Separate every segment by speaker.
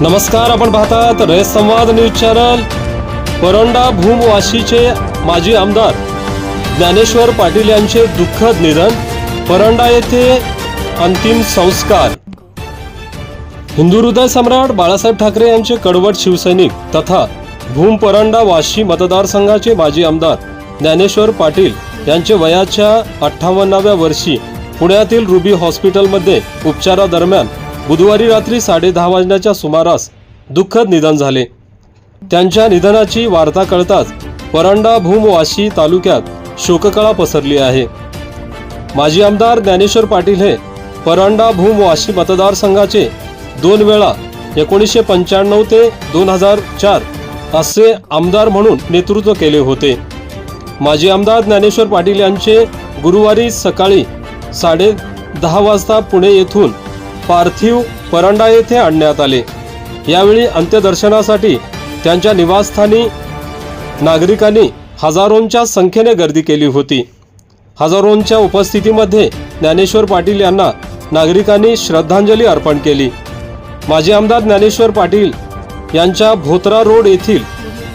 Speaker 1: नमस्कार आपण पाहतात रयत संवाद न्यूज चॅनल. परोंडा भूमवाशीचे माजी आमदार ज्ञानेश्वर पाटील यांचे दुःखद निधन परंडा येथे अंतिम संस्कार. हिंदू हृदय सम्राट बाळासाहेब ठाकरे यांचे कडवट शिवसैनिक तथा भूम परंडा वाशी मतदारसंघाचे माजी आमदार ज्ञानेश्वर पाटील यांचे वयाच्या अठ्ठावन्नाव्या वर्षी पुण्यातील रुबी हॉस्पिटलमध्ये उपचारादरम्यान बुधवारी रात्री साडेदहा वाजण्याच्या सुमारास दुःखद निधन झाले. त्यांच्या निधनाची वार्ता कळताच परांडा भूमवाशी तालुक्यात शोककळा पसरली आहे. माजी आमदार ज्ञानेश्वर पाटील हे परांडा भूमवाशी मतदारसंघाचे दोन वेळा एकोणीसशे पंच्याण्णव ते दोन हजार चार असे आमदार म्हणून नेतृत्व केले होते. माजी आमदार ज्ञानेश्वर पाटील यांचे गुरुवारी सकाळी साडे दहा वाजता पुणे येथून पार्थिव परंडा येथे आणण्यात आले. यावेळी अंत्यदर्शनासाठी त्यांच्या निवासस्थानी नागरिकांनी हजारोंच्या संख्येने गर्दी केली होती. हजारोंच्या उपस्थितीमध्ये ज्ञानेश्वर पाटील यांना नागरिकांनी श्रद्धांजली अर्पण केली. माजी आमदार ज्ञानेश्वर पाटील यांच्या भोत्रा रोड येथील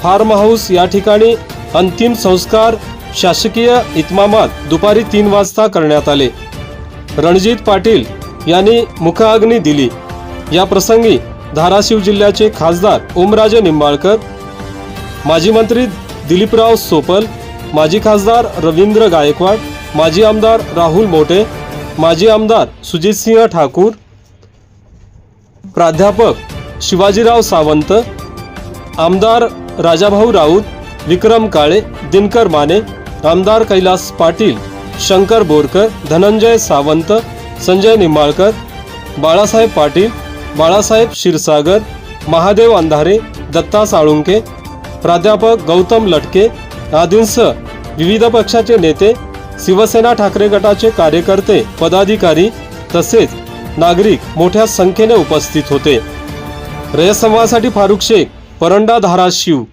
Speaker 1: फार्म हाऊस या ठिकाणी अंतिम संस्कार शासकीय इतमामात दुपारी तीन वाजता करण्यात आले. रणजित पाटील यांनी मुखाग्नी दिली. या प्रसंगी धाराशिव जिल्ह्याचे खासदार ओमराजे निंबाळकर माजी मंत्री दिलीपराव सोपल माजी खासदार रवींद्र गायकवाड माजी आमदार राहुल मोटे माजी आमदार सुजितसिंह ठाकूर प्राध्यापक शिवाजीराव सावंत आमदार राजाभाऊ राऊत विक्रम काळे दिनकर माने आमदार कैलास पाटील शंकर बोरकर धनंजय सावंत संजय निंबाळकर बाळासाहेब पाटील बाळासाहेब क्षीरसागर महादेव अंधारे दत्ता साळुंके प्राध्यापक गौतम लटके आदींसह विविध पक्षाचे नेते शिवसेना ठाकरे गटाचे कार्यकर्ते पदाधिकारी तसेच नागरिक मोठ्या संख्येने उपस्थित होते. रयत संवादासाठी फारुख शेख परंडा धाराशिव.